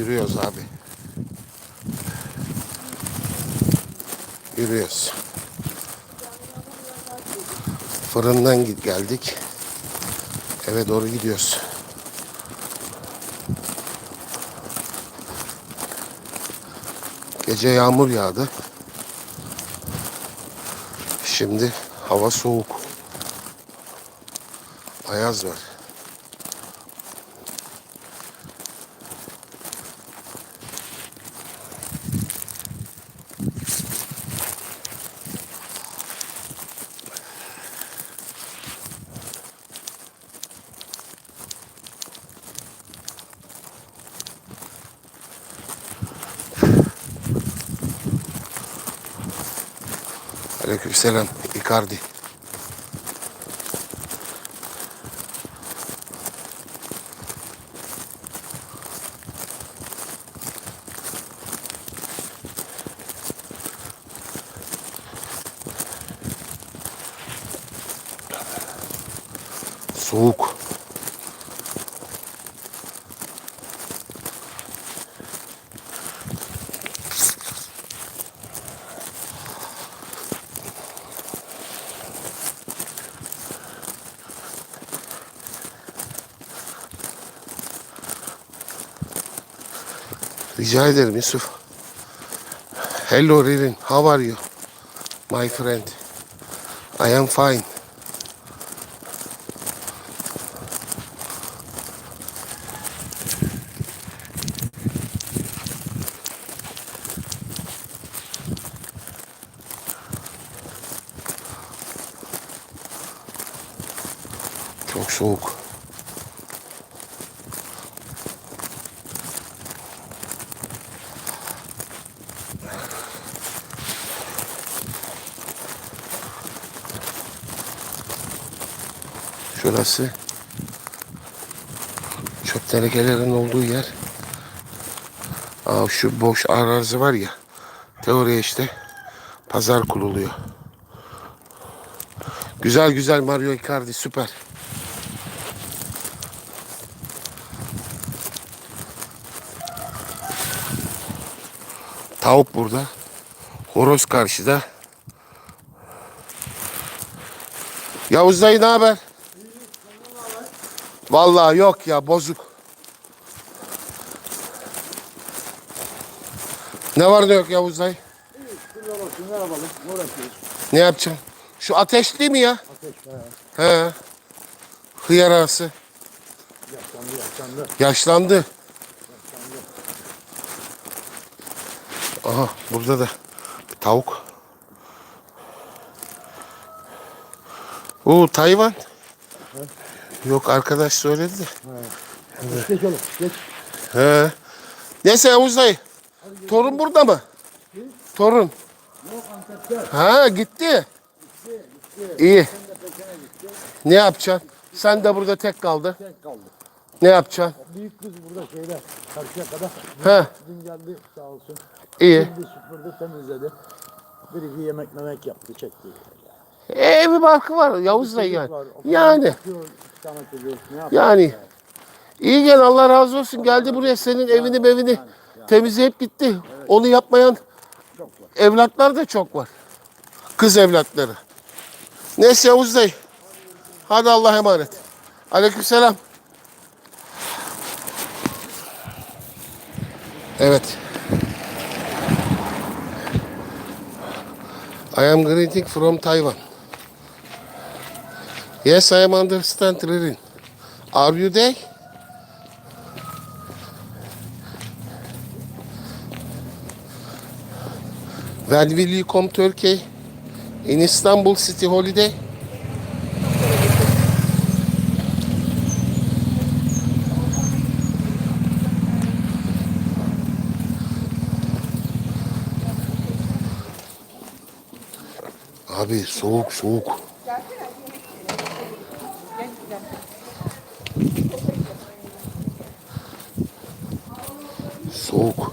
Yürüyoruz abi. Yürüyoruz. Fırından git geldik. Eve doğru gidiyoruz. Gece yağmur yağdı. Şimdi hava soğuk. Ayaz var. Aleykümselam Icardi. Soğuk. Rica ederim Yusuf. Hello Ririn, how are you? My friend. I am fine. Çok soğuk. Şurası çöp tenekelerin olduğu yer. Aa, şu boş arazi var ya. Teoriye işte pazar kuruluyor. Güzel güzel Mario Icardi süper. Tavuk burada. Horoz karşıda. Yavuz dayı ne haber? Vallahi yok ya bozuk. Ne var ne yok Yavuz dayı? Şurada olsun ne yapalım? Uğraşıyoruz. Ne yapacaksın? Şu ateşli mi ya? Ateş he. He. Hıyar ağası. Yaşlandı yaşlandı. Yaşlandı. Aha burada da bir tavuk. Oo Tayvan. Yok arkadaş söyledi de. Geç, geç oğlum geç. He. Neyse Yavuz dayı. Torun burada mı? Torun. Yok Antep'te. Ha gitti. İyi. Ne yapacaksın? Sen de burada tek kaldın. Tek kaldı. Ne yapacaksın? Büyük kız burada şeyde karşıya kadar. He. Dün geldi sağ olsun. İyi. Şimdi süpürdü temizledi. Bir iki yemek memek yaptı çekti. E, evi barkı var Yavuz dayı yani. Var, Yani. Yani. İyi gel Allah razı olsun. Geldi buraya senin evini evini temizleyip gitti. Onu yapmayan evlatlar da çok var. Kız evlatları. Neyse Yavuz dayı. Hadi Allah'a emanet. Aleykümselam. Evet. I am greeting from Taiwan. Yes, I am understand Ririn. Are you there? When will you come Turkey? In Istanbul city holiday? Abi soğuk soğuk. Soğuk.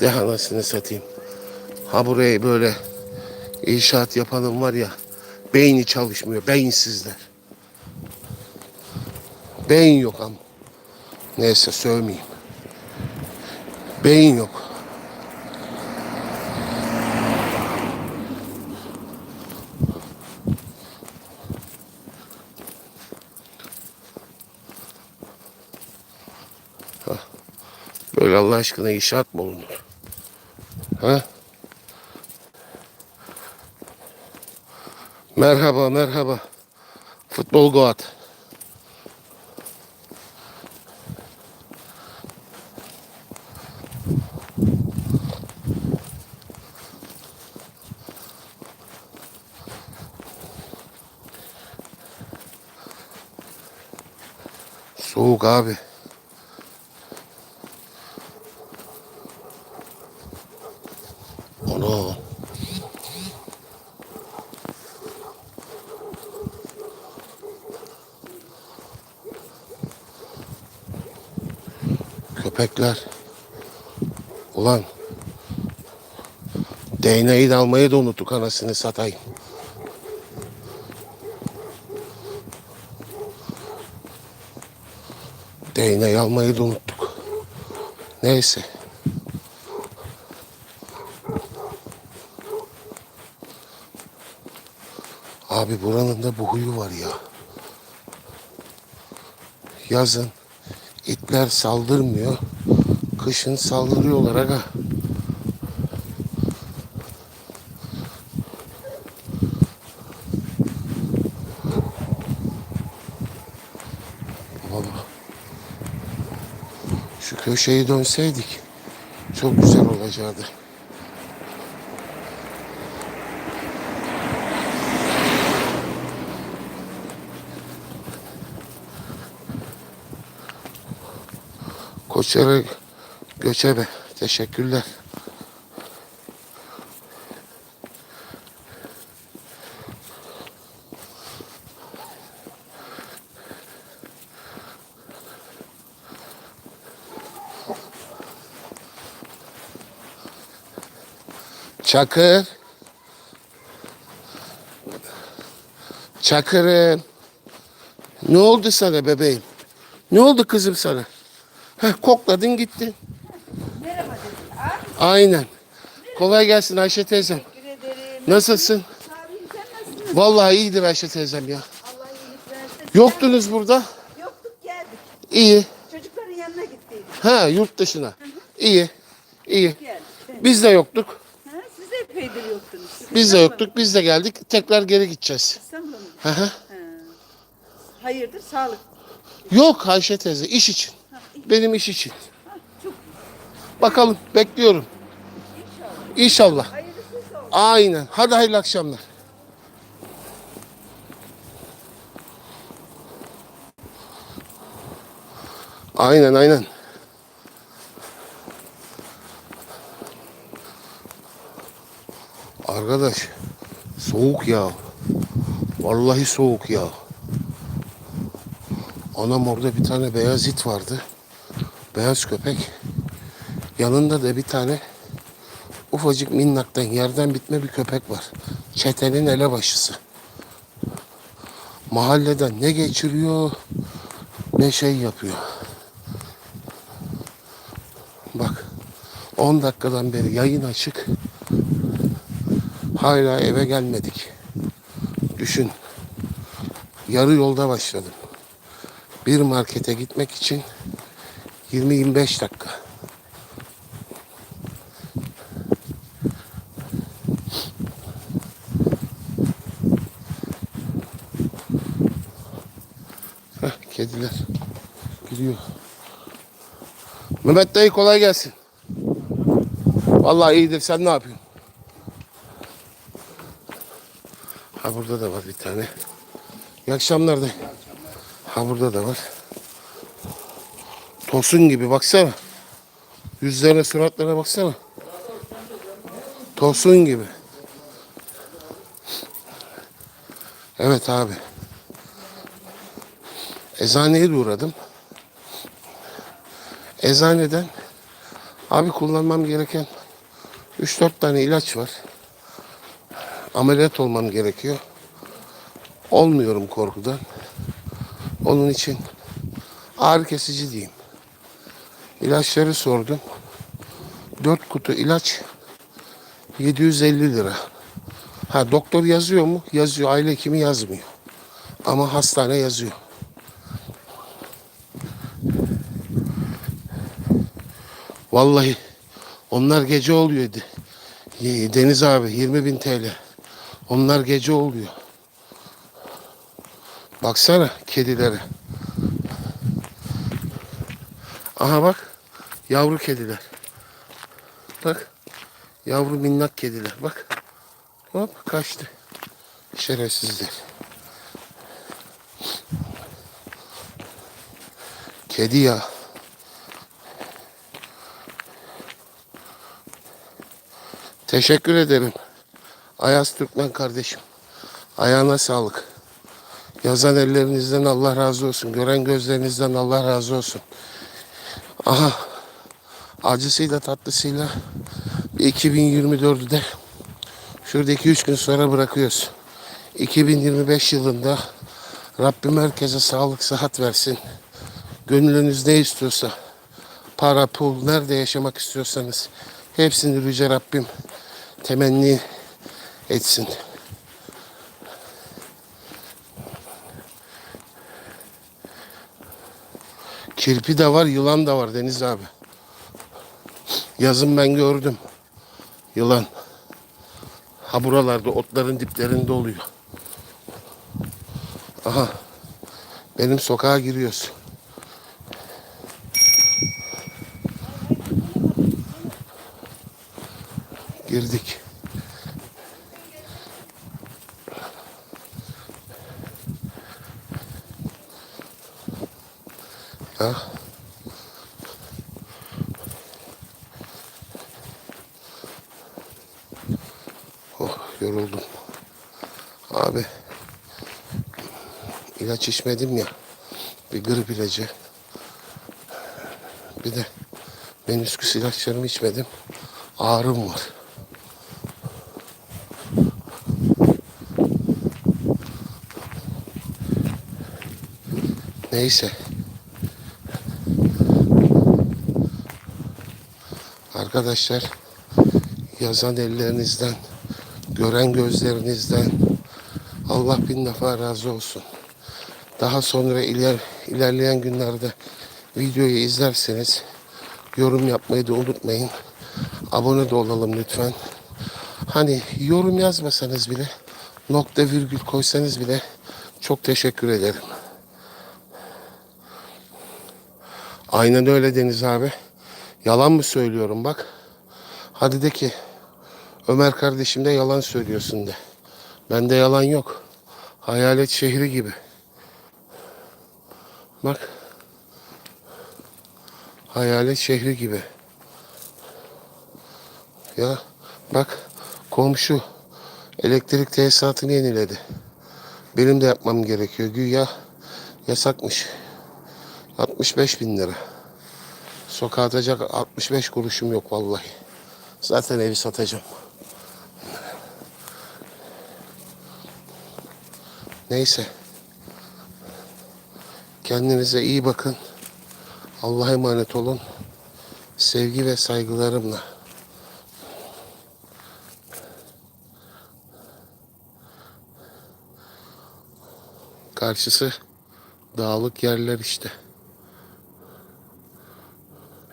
De anasını satayım. Ha burayı böyle inşaat yapanın var ya Beyni çalışmıyor. Beyinsizler. Beyin yok ama. Neyse sövmeyeyim. Beyin yok. Böyle Allah aşkına inşaat mı olunur? Ha? Merhaba, merhaba. Futbol Goat. Soğuk abi. Köpekler. Ulan. DNA'yı da almayı da unuttuk anasını satayım. DNA'yı almayı da unuttuk. Neyse. Abi buranın da bu huyu var ya. Yazın itler saldırmıyor. Kışın saldırıyorlar aga. Baba. Şu köşeyi dönseydik çok güzel olacaktı. Koçere göçebe. Teşekkürler. Çakır. Çakır'ım. Ne oldu sana bebeğim? Ne oldu kızım sana? Heh, kokladın gittin. Merhaba dedim. Aynen. Kolay gelsin Ayşe teyzem. teşekkür ederim. Nasılsın? Sen nasılsın? Vallahi iyidir Ayşe teyzem ya. Allah iyilik versin. Yoktunuz burada. Yoktuk geldik. İyi. Çocukların yanına gittiydik. Ha yurt dışına. İyi. İyi. Geldik. Biz de yoktuk. Ha, siz de epeydir yoktunuz. Biz de yoktuk. Biz de geldik. Tekrar geri gideceğiz. İstanbul'a mı? Hı hı. Ha. Hayırdır sağlık. Yok Ayşe teyze iş için. Benim iş için. Bakalım bekliyorum. İnşallah. Aynen. Hadi hayırlı akşamlar. Aynen aynen. Arkadaş soğuk ya. Vallahi soğuk ya. Anam orada bir tane beyaz it vardı. Beyaz köpek. Yanında da bir tane ufacık minnaktan yerden bitme bir köpek var. Çetenin elebaşısı. Mahalleden ne geçiriyor ne şey yapıyor. Bak 10 dakikadan beri yayın açık. Hala eve gelmedik. Düşün. Yarı yolda başladım. Bir markete gitmek için 20-25 dakika. Heh, kediler gidiyor. Mehmet dayı kolay gelsin. Vallahi iyidir. Sen ne yapıyorsun? Ha burada da var bir tane. İyi akşamlar dayı. Ha burada da var. Tosun gibi baksana. Yüzlerine suratlarına baksana. Tosun gibi. Evet abi. Eczaneye de uğradım. Eczaneden abi kullanmam gereken 3-4 tane ilaç var. Ameliyat olmam gerekiyor. olmuyorum korkudan. Onun için ağrı kesici diyeyim. İlaçları sordum. 4 kutu ilaç 750 lira. Ha doktor yazıyor mu? Yazıyor. Aile hekimi yazmıyor. Ama hastane yazıyor. Vallahi onlar gece oluyordu. Deniz abi 20 bin TL. Onlar gece oluyor. Baksana kedilere. Aha bak. Yavru kediler. Bak. Yavru minnak kediler. Bak. Hop kaçtı. Şerefsizler. Kedi ya. Teşekkür ederim. Ayaz Türkmen kardeşim. Ayağına sağlık. Yazan ellerinizden Allah razı olsun. Gören gözlerinizden Allah razı olsun. Aha. Acısıyla tatlısıyla 2024'de şurada 2-3 gün sonra bırakıyoruz. 2025 yılında Rabbim herkese sağlık, sıhhat versin. Gönlünüz ne istiyorsa, para, pul, nerede yaşamak istiyorsanız hepsini Yüce Rabbim temenni etsin. Kirpi de var, yılan da var Deniz abi. Yazın ben gördüm. Yılan. Ha buralarda otların diplerinde oluyor. Aha. Benim sokağa giriyoruz. Girdik. Ya. Oh yoruldum. Abi ilaç içmedim ya. Bir grip ilacı. Bir de menüsküs ilaçlarımı içmedim. Ağrım var. Neyse. Arkadaşlar yazan ellerinizden, gören gözlerinizden Allah bin defa razı olsun. Daha sonra iler, ilerleyen günlerde videoyu izlerseniz yorum yapmayı da unutmayın. Abone de olalım lütfen. Hani yorum yazmasanız bile nokta virgül koysanız bile çok teşekkür ederim. Aynen öyle Deniz abi. Yalan mı söylüyorum bak. Hadi de ki Ömer kardeşim de yalan söylüyorsun de. Bende yalan yok. Hayalet şehri gibi. Bak. Hayalet şehri gibi. Ya bak komşu elektrik tesisatını yeniledi. Benim de yapmam gerekiyor. Güya yasakmış. 65 bin lira. Sokağa atacak 65 kuruşum yok vallahi. Zaten evi satacağım. Neyse. Kendinize iyi bakın. Allah'a emanet olun. Sevgi ve saygılarımla. Karşısı dağlık yerler işte.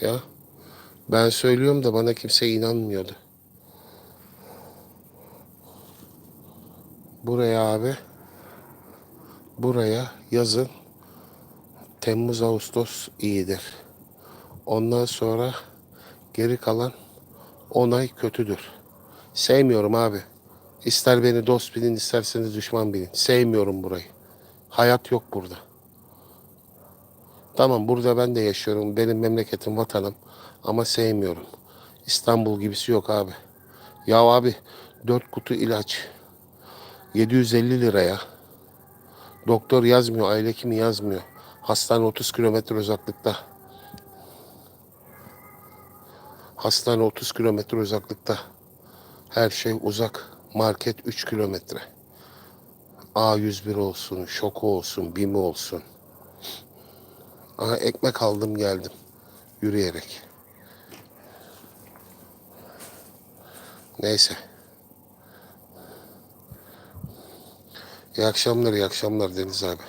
Ya ben söylüyorum da bana kimse inanmıyordu. Buraya abi buraya yazın Temmuz Ağustos iyidir. Ondan sonra geri kalan 10 ay kötüdür. Sevmiyorum abi. İster beni dost bilin isterseniz düşman bilin. Sevmiyorum burayı. Hayat yok burada. Tamam burada ben de yaşıyorum. Benim memleketim, vatanım. Ama sevmiyorum. İstanbul gibisi yok abi. Ya abi 4 kutu ilaç. 750 liraya. Doktor yazmıyor, aile hekimi yazmıyor. Hastane 30 kilometre uzaklıkta. Hastane 30 kilometre uzaklıkta. Her şey uzak. Market 3 kilometre. A101 olsun, Şoku olsun, Bimi olsun. Aha ekmek aldım geldim. Yürüyerek. Neyse. İyi akşamlar, iyi akşamlar Deniz abi.